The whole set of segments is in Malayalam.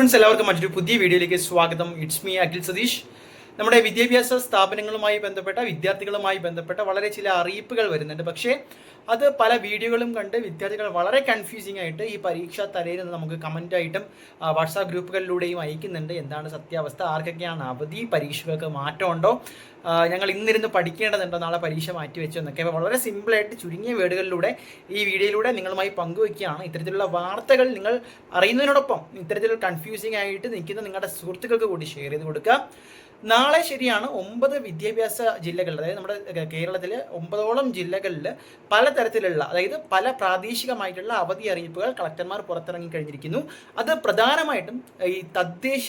ഫ്രണ്ട്സ് എല്ലാവർക്കും മറ്റൊരു പുതിയ വീഡിയോയിലേക്ക് സ്വാഗതം ഇറ്റ്സ് മീ അഖിൽ സതീഷ് നമ്മുടെ വിദ്യാഭ്യാസ സ്ഥാപനങ്ങളുമായി ബന്ധപ്പെട്ട വിദ്യാർത്ഥികളുമായി ബന്ധപ്പെട്ട വളരെ ചില അറിയിപ്പുകൾ വരുന്നുണ്ട്. പക്ഷേ അത് പല വീഡിയോകളും കണ്ട് വിദ്യാർത്ഥികൾ വളരെ കൺഫ്യൂസിംഗ് ആയിട്ട് ഈ പരീക്ഷാ തലയിൽ നിന്ന് നമുക്ക് കമന്റ് വാട്സാപ്പ് ഗ്രൂപ്പുകളിലൂടെയും അയക്കുന്നുണ്ട്. എന്താണ് സത്യാവസ്ഥ? ആർക്കൊക്കെയാണ് അവധി? പരീക്ഷകൾക്ക് മാറ്റമുണ്ടോ? ഞങ്ങൾ ഇന്നിരുന്ന് പഠിക്കേണ്ടതുണ്ടോ? നാളെ പരീക്ഷ മാറ്റി വെച്ചോ എന്നൊക്കെ. വളരെ സിമ്പിളായിട്ട് ചുരുങ്ങിയ വേർഡുകളിലൂടെ ഈ വീഡിയോയിലൂടെ നിങ്ങളുമായി പങ്കുവയ്ക്കുകയാണ് ഇത്തരത്തിലുള്ള വാർത്തകൾ നിങ്ങൾ അറിയുന്നതിനോടൊപ്പം ഇത്തരത്തിലുള്ള കൺഫ്യൂസിംഗ് ആയിട്ട് നിൽക്കുന്ന നിങ്ങളുടെ സുഹൃത്തുക്കൾക്ക് കൂടി ഷെയർ ചെയ്ത് കൊടുക്കുക. നാളെ ശരിയാണ് ഒമ്പത് വിദ്യാഭ്യാസ ജില്ലകളിൽ അതായത് നമ്മുടെ കേരളത്തിൽ ഒമ്പതോളം ജില്ലകളിൽ പലതരത്തിലുള്ള അതായത് പല പ്രാദേശികമായിട്ടുള്ള അവധി അറിയിപ്പുകൾ കളക്ടർമാർ പുറത്തിറങ്ങി കഴിഞ്ഞിരിക്കുന്നു. അത് പ്രധാനമായിട്ടും ഈ തദ്ദേശ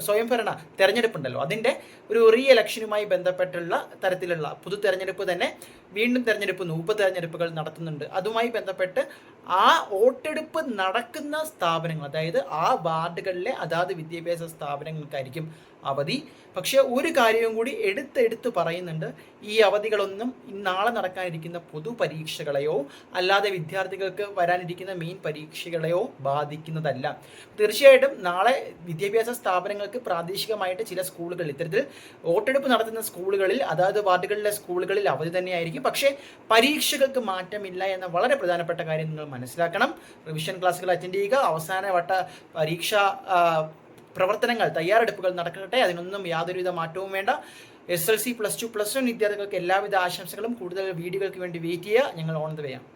സ്വയംഭരണ തെരഞ്ഞെടുപ്പുണ്ടല്ലോ. അതിന്റെ ഒരു റീ എലക്ഷനുമായി ബന്ധപ്പെട്ടുള്ള തരത്തിലുള്ള പുതു തെരഞ്ഞെടുപ്പ് തന്നെ വീണ്ടും തെരഞ്ഞെടുപ്പ് ഉപ തെരഞ്ഞെടുപ്പുകൾ നടത്തുന്നുണ്ട്. അതുമായി ബന്ധപ്പെട്ട് ആ വോട്ടെടുപ്പ് നടക്കുന്ന സ്ഥാപനങ്ങൾ അതായത് ആ വാർഡുകളിലെ അതാത് വിദ്യാഭ്യാസ സ്ഥാപനങ്ങൾക്കായിരിക്കും അവധി. പക്ഷേ ഒരു കാര്യവും കൂടി എടുത്തെടുത്ത് പറയുന്നുണ്ട്. ഈ അവധികളൊന്നും നാളെ നടക്കാനിരിക്കുന്ന പൊതുപരീക്ഷകളെയോ അല്ലാതെ വിദ്യാർത്ഥികൾക്ക് വരാനിരിക്കുന്ന മെയിൻ പരീക്ഷകളെയോ ബാധിക്കുന്നതല്ല. തീർച്ചയായിട്ടും നാളെ വിദ്യാഭ്യാസ സ്ഥാപനങ്ങൾക്ക് പ്രാദേശികമായിട്ട് ചില സ്കൂളുകൾ ഇത്തരത്തിൽ വോട്ടെടുപ്പ് നടത്തുന്ന സ്കൂളുകളിൽ അതാത് വാർഡുകളിലെ സ്കൂളുകളിൽ അവധി തന്നെയായിരിക്കും. പക്ഷേ പരീക്ഷകൾക്ക് മാറ്റമില്ല എന്ന വളരെ പ്രധാനപ്പെട്ട കാര്യം നിങ്ങൾ മനസ്സിലാക്കണം. റിവിഷൻ ക്ലാസ്സുകൾ അറ്റൻഡ് ചെയ്യുക. അവസാന വട്ട പരീക്ഷ പ്രവർത്തനങ്ങൾ തയ്യാറെടുപ്പുകൾ നടക്കട്ടെ. അതിനൊന്നും യാതൊരുവിധ മാറ്റവും വേണ്ട. S L C plus two plus one വിദ്യാർത്ഥികൾക്ക് എല്ലാവിധ ആശംസകളും. കൂടുതൽ വീഡിയോകൾക്ക് വേണ്ടി വെയിറ്റ് ചെയ്യുക. ഞങ്ങൾ ഓൺ ദ വേയാണ്